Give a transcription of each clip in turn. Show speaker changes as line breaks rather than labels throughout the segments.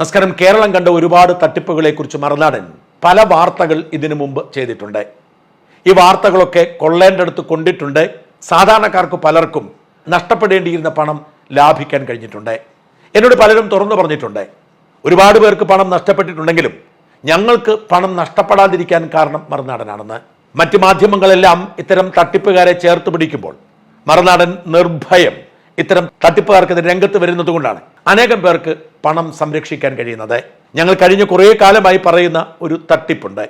നമസ്കാരം. കേരളം കണ്ട ഒരുപാട് തട്ടിപ്പുകളെക്കുറിച്ച് മറുനാടൻ പല വാർത്തകൾ ഇതിനു മുമ്പ് ചെയ്തിട്ടുണ്ട്. ഈ വാർത്തകളൊക്കെ കൊള്ളേണ്ടടുത്ത് കൊണ്ടിട്ടുണ്ട്. സാധാരണക്കാർക്ക് പലർക്കും നഷ്ടപ്പെടേണ്ടിയിരുന്ന പണം ലാഭിക്കാൻ കഴിഞ്ഞിട്ടുണ്ട്. എന്നോട് പലരും തുറന്നു പറഞ്ഞിട്ടുണ്ട്. ഒരുപാട് പേർക്ക് പണം നഷ്ടപ്പെട്ടിട്ടുണ്ടെങ്കിലും ഞങ്ങൾക്ക് പണം നഷ്ടപ്പെടാതിരിക്കാൻ കാരണം മറുനാടനാണെന്ന് മറ്റ് മാധ്യമങ്ങളെല്ലാം ഇത്തരം തട്ടിപ്പുകാരെ ചേർത്ത് പിടിക്കുമ്പോൾ മറുനാടൻ നിർഭയം ഇത്തരം തട്ടിപ്പുകാർക്കെതിരെ രംഗത്ത് വരുന്നത് കൊണ്ടാണ് അനേകം പേർക്ക് പണം സംരക്ഷിക്കാൻ കഴിയുന്നത്. ഞങ്ങൾ കഴിഞ്ഞ കുറേ കാലമായി പറയുന്ന ഒരു തട്ടിപ്പുണ്ട്.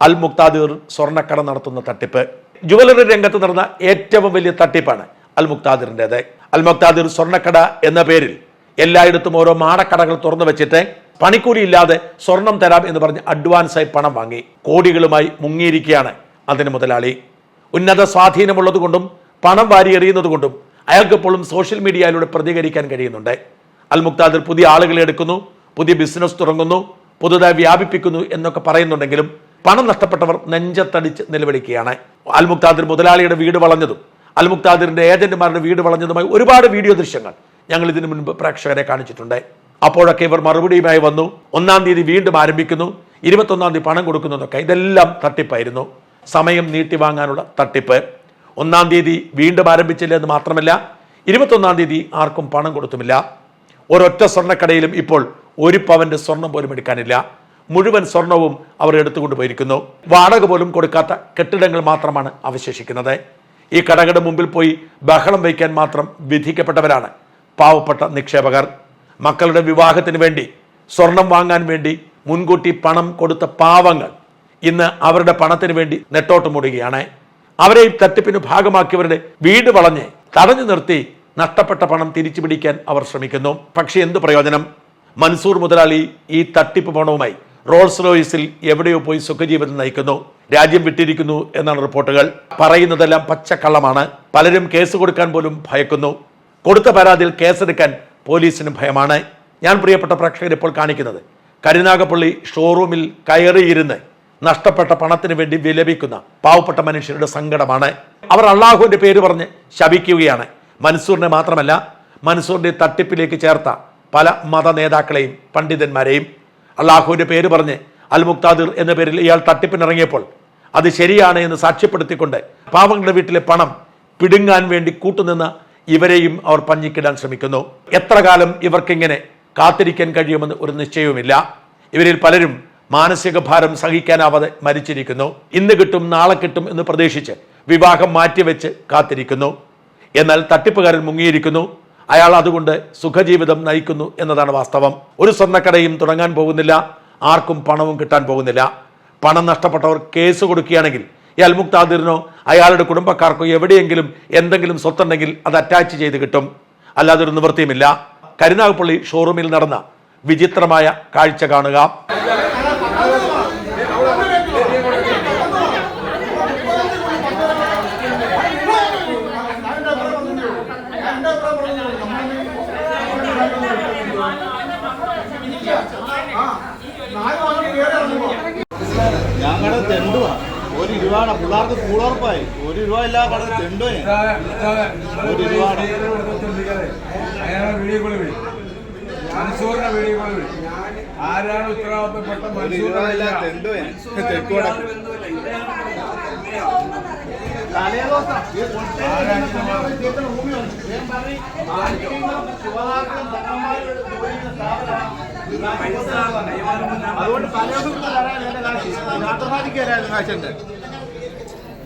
അൽ മുക്താദിർ സ്വർണക്കട നടത്തുന്ന തട്ടിപ്പ്. ജുവലറി രംഗത്ത് നടന്ന ഏറ്റവും വലിയ തട്ടിപ്പാണ് അൽ മുക്താദിറിന്റെത്. അൽ മുക്താദിർ സ്വർണക്കട എന്ന പേരിൽ എല്ലായിടത്തും ഓരോ മാടക്കടകൾ തുറന്നു വെച്ചിട്ട് പണിക്കൂലി ഇല്ലാതെ സ്വർണം തരാം എന്ന് പറഞ്ഞ് അഡ്വാൻസായി പണം വാങ്ങി കോടികളുമായി മുങ്ങിയിരിക്കുകയാണ് അതിന് മുതലാളി. ഉന്നത സ്വാധീനമുള്ളത് കൊണ്ടും പണം വാരി എറിയുന്നത് കൊണ്ടും അയാൾക്ക് എപ്പോഴും സോഷ്യൽ മീഡിയയിലൂടെ പ്രതികരിക്കാൻ കഴിയുന്നുണ്ട്. അൽ മുക്താദിർ പുതിയ ആളുകളെ എടുക്കുന്നു പുതിയ ബിസിനസ് തുടങ്ങുന്നു പുതുതായി വ്യാപിപ്പിക്കുന്നു എന്നൊക്കെ പറയുന്നുണ്ടെങ്കിലും പണം നഷ്ടപ്പെട്ടവർ നെഞ്ചത്തടിച്ച് നിലവിളിക്കുകയാണ്. അൽ മുക്താദിർ മുതലാളിയുടെ വീട് വളഞ്ഞതും അൽ മുക്താദിറിന്റെ ഏജന്റുമാരുടെ വീട് വളഞ്ഞതുമായി ഒരുപാട് വീഡിയോ ദൃശ്യങ്ങൾ ഞങ്ങൾ ഇതിനു മുൻപ് പ്രേക്ഷകരെ കാണിച്ചിട്ടുണ്ട്. അപ്പോഴൊക്കെ ഇവർ മറുപടിയുമായി വന്നു ഒന്നാം തീയതി വീണ്ടും ആരംഭിക്കുന്നു ഇരുപത്തൊന്നാം തീയതി പണം കൊടുക്കുന്നു എന്നൊക്കെ ഇതെല്ലാം തട്ടിപ്പായിരുന്നു. സമയം നീട്ടി വാങ്ങാനുള്ള തട്ടിപ്പ്. ഒന്നാം തീയതി വീണ്ടും ആരംഭിച്ചില്ല എന്ന് മാത്രമല്ല ഇരുപത്തൊന്നാം തീയതി ആർക്കും പണം കൊടുത്തുമില്ല. ഒരൊറ്റ സ്വർണക്കടയിലും ഇപ്പോൾ ഒരു പവന്റെ സ്വർണം പോലും എടുക്കാനില്ല. മുഴുവൻ സ്വർണവും അവർ എടുത്തുകൊണ്ട് പോയിരിക്കുന്നു. വാടക പോലും കൊടുക്കാത്ത കെട്ടിടങ്ങൾ മാത്രമാണ് അവശേഷിക്കുന്നത്. ഈ കടകളുടെ മുമ്പിൽ പോയി ബഹളം വയ്ക്കാൻ മാത്രം വിധിക്കപ്പെട്ടവരാണ് പാവപ്പെട്ട നിക്ഷേപകർ. മക്കളുടെ വിവാഹത്തിന് വേണ്ടി സ്വർണം വാങ്ങാൻ വേണ്ടി മുൻകൂട്ടി പണം കൊടുത്ത പാവങ്ങൾ ഇന്ന് അവരുടെ പണത്തിന് വേണ്ടി നെട്ടോട്ടമുടുകയാണ് അവരെ ഈ തട്ടിപ്പിന് ഭാഗമാക്കിയവരുടെ വീട് വളഞ്ഞ് തടഞ്ഞു നിർത്തി നഷ്ടപ്പെട്ട പണം തിരിച്ചു പിടിക്കാൻ അവർ ശ്രമിക്കുന്നു. പക്ഷെ എന്ത് പ്രയോജനം? മൻസൂർ മുതലാളി ഈ തട്ടിപ്പ് പണവുമായി റോൾസ് റോയിസിൽ എവിടെയോ പോയി സുഖജീവിതം നയിക്കുന്നു. രാജ്യം വിട്ടിരിക്കുന്നു എന്നാണ് റിപ്പോർട്ടുകൾ. പറയുന്നതെല്ലാം പച്ചക്കള്ളമാണ്. പലരും കേസ് കൊടുക്കാൻ പോലും ഭയക്കുന്നു. കൊടുത്ത പരാതിയിൽ കേസെടുക്കാൻ പോലീസിന് ഭയമാണ്. ഞാൻ പ്രിയപ്പെട്ട പ്രേക്ഷകർ ഇപ്പോൾ കാണിക്കുന്നത്. കരുനാഗപ്പള്ളി ഷോറൂമിൽ കയറിയിരുന്ന് നഷ്ടപ്പെട്ട പണത്തിന് വേണ്ടി വിലപിക്കുന്ന പാവപ്പെട്ട മനുഷ്യരുടെ സങ്കടമാണ്. അവർ അള്ളാഹുവിന്റെ പേര് പറഞ്ഞ് ശപിക്കുകയാണ്. മൻസൂറിനെ മാത്രമല്ല മൻസൂറിന്റെ തട്ടിപ്പിലേക്ക് ചേർത്ത പല മത നേതാക്കളെയും പണ്ഡിതന്മാരെയും അള്ളാഹുവിന്റെ പേര് പറഞ്ഞ് അൽ മുക്താദിർ എന്ന പേരിൽ ഇയാൾ തട്ടിപ്പിനിറങ്ങിയപ്പോൾ അത് ശരിയാണ് എന്ന് സാക്ഷ്യപ്പെടുത്തിക്കൊണ്ട് പാവങ്ങളുടെ വീട്ടിലെ പണം പിടുങ്ങാൻ വേണ്ടി കൂട്ടുനിന്ന ഇവരെയും അവർ പഞ്ഞിക്കിടാൻ ശ്രമിക്കുന്നു. എത്ര കാലം ഇവർക്കിങ്ങനെ കാത്തിരിക്കാൻ കഴിയുമെന്ന് ഒരു നിശ്ചയവുമില്ല. ഇവരിൽ പലരും മാനസിക ഭാരം സഹിക്കാനാവാതെ മരിച്ചിരിക്കുന്നു. ഇന്ന് കിട്ടും നാളെ കിട്ടും എന്ന് പ്രതീക്ഷിച്ച് വിവാഹം മാറ്റിവെച്ച് കാത്തിരിക്കുന്നു. എന്നാൽ തട്ടിപ്പുകാരൻ മുങ്ങിയിരിക്കുന്നു. അയാൾ അതുകൊണ്ട് സുഖജീവിതം നയിക്കുന്നു എന്നതാണ് വാസ്തവം. ഒരു സ്വർണക്കടയും തുടങ്ങാൻ പോകുന്നില്ല. ആർക്കും പണവും കിട്ടാൻ പോകുന്നില്ല. പണം നഷ്ടപ്പെട്ടവർ കേസ് കൊടുക്കുകയാണെങ്കിൽ ഈ അൽമുക്താദിറിനോ അയാളുടെ കുടുംബക്കാർക്കോ എവിടെയെങ്കിലും എന്തെങ്കിലും സ്വത്തുണ്ടെങ്കിൽ അത് അറ്റാച്ച് ചെയ്ത് കിട്ടും. അല്ലാതെ ഒരു നിവൃത്തിയുമില്ല. കരുനാഗപ്പള്ളി ഷോറൂമിൽ നടന്ന വിചിത്രമായ കാഴ്ച കാണുക.
ഞങ്ങളുടെ തെണ്ടുവാ. ഒരു രൂപയാണ് പിള്ളേർക്ക് സ്കൂളുറപ്പായി. ഒരു രൂപ ഇല്ല കട തെണ്ടു ഒരു രൂപയുടെ
മൻസൂറിനെ വീഡിയോ കോൾ വിളി. ആരാണ് ഉത്തരവാദിത്തപ്പെട്ട.
അതുകൊണ്ട് എന്റെ കാശ് കാശുണ്ട്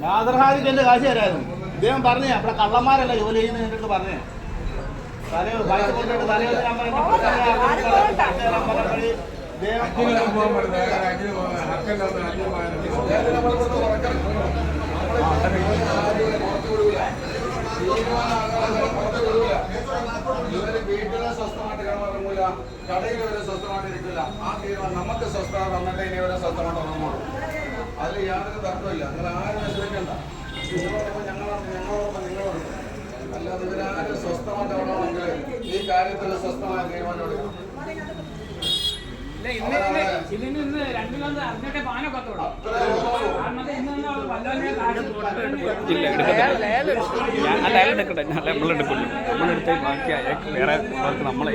നാദർഹാദിക്ക് എന്റെ. കാശ് തരായിരുന്നു. ഇദ്ദേഹം പറഞ്ഞേ അവിടെ കള്ളന്മാരല്ല ജോലി ചെയ്യുന്ന പറഞ്ഞേ.
വീട്ടിലെ സ്വസ്ഥമായിട്ട് കിടന്നിറങ്ങൂല കടയിൽ ഇവരെ സ്വസ്ഥമായിട്ട് ഇരിക്കില്ല ആ തീരുമാനം നമുക്ക് സ്വസ്ഥത വന്നിട്ട് ഇനി ഇവരെ സ്വസ്ഥമായിട്ട് ഉറങ്ങുള്ളൂ അതിൽ യാതൊരു തർക്കമില്ല. നിങ്ങൾ ആരും നിങ്ങളോടൊപ്പം ഞങ്ങളോട് ഞങ്ങളോടൊപ്പം നിങ്ങളോട്. അല്ലാതെ ഇവരാരും സ്വസ്ഥമായിട്ട് ഉറങ്ങണമെങ്കിൽ ഈ കാര്യത്തിൽ സ്വസ്ഥമായ തീരുമാനം എടുക്കണം
ഇല്ല എടുക്കത്തില്ല ഞാൻ അല്ല അയാൾ എടുക്കട്ടെ. എടുക്കില്ല നമ്മളെടുത്ത് ബാക്കി അയാൾക്ക് വേറെ ഉള്ളവർക്ക് നമ്മളെ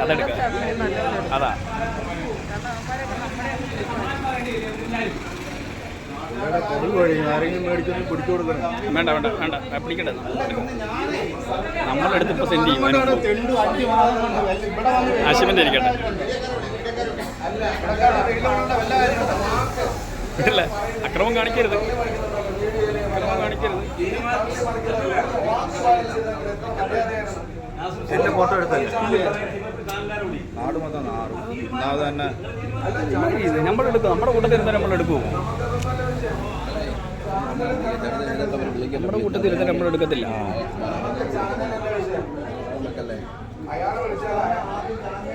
അതെടുക്കാം അതാ വേണ്ട വേണ്ട വേണ്ട. പിടിക്കട്ടെ നമ്മളെടുത്ത് ഇപ്പോൾ സെൻഡ് ചെയ്യും. ആശുപത്രി ഇരിക്കട്ടെ. ഇല്ല. അക്രമം കാണിക്കരുത്. അക്രമം കാണിക്കരുത്.
എന്റെ ഫോട്ടോ എടുത്തല്ലേ? നാട് മൊത്തം നാറും ഒന്നാമത് തന്നെ
നമ്മളെടുക്കും നമ്മുടെ കൂട്ടത്തിൽ ഇരുന്നാൽ നമ്മളെടുക്കുമോ നമ്മുടെ കൂട്ടത്തിൽ
ഇരുന്ന് നമ്മൾ എടുക്കത്തില്ല.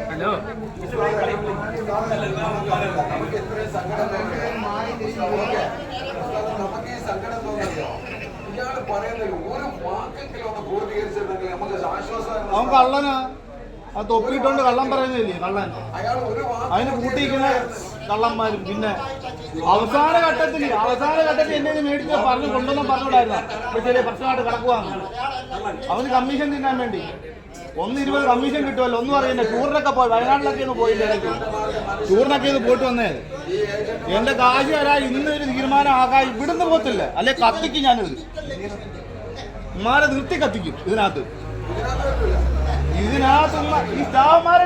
ഹലോ.
അവൻ കള്ളനാ. ആ തൊപ്പിയിട്ടോണ്ട് കള്ളം പറയുന്നില്ലേ കള്ളൻ?
അയാൾ ഒരു വാക്ക്
അതിന് കൂട്ടിയിരിക്കുന്ന കള്ളന്മാരും പിന്നെ അവസാന ഘട്ടത്തിൽ അവസാന ഘട്ടത്തിൽ എന്നെ മേടിച്ച പറഞ്ഞു കൊണ്ടുവന്ന പറഞ്ഞുകൂടായിരുന്നു ചെറിയ പ്രശ്നമായിട്ട് കിടക്കുവാന്ന് അവന് കമ്മീഷൻ തിന്നാൻ വേണ്ടി. ഒന്ന് ഇരുപത് കമ്മീഷൻ കിട്ടുമല്ലോ ഒന്നും അറിയില്ല. ടൂറിനൊക്കെ പോയി വയനാട്ടിലൊക്കെ ഒന്ന് പോയില്ല ടൂറിനൊക്കെ ഇത് പോയിട്ട് വന്നേ. എന്റെ കാശ് വരാ ഇന്ന് ഒരു തീരുമാനം ആകാ ഇവിടുന്ന് പോത്തില്ല അല്ലെ കത്തിക്കും ഞാനിത്. ഇമാരെ നിർത്തി കത്തിക്കും ഇതിനകത്ത്. ഇതിനകത്തുള്ള ഈ സ്റ്റാഫ്മാരെ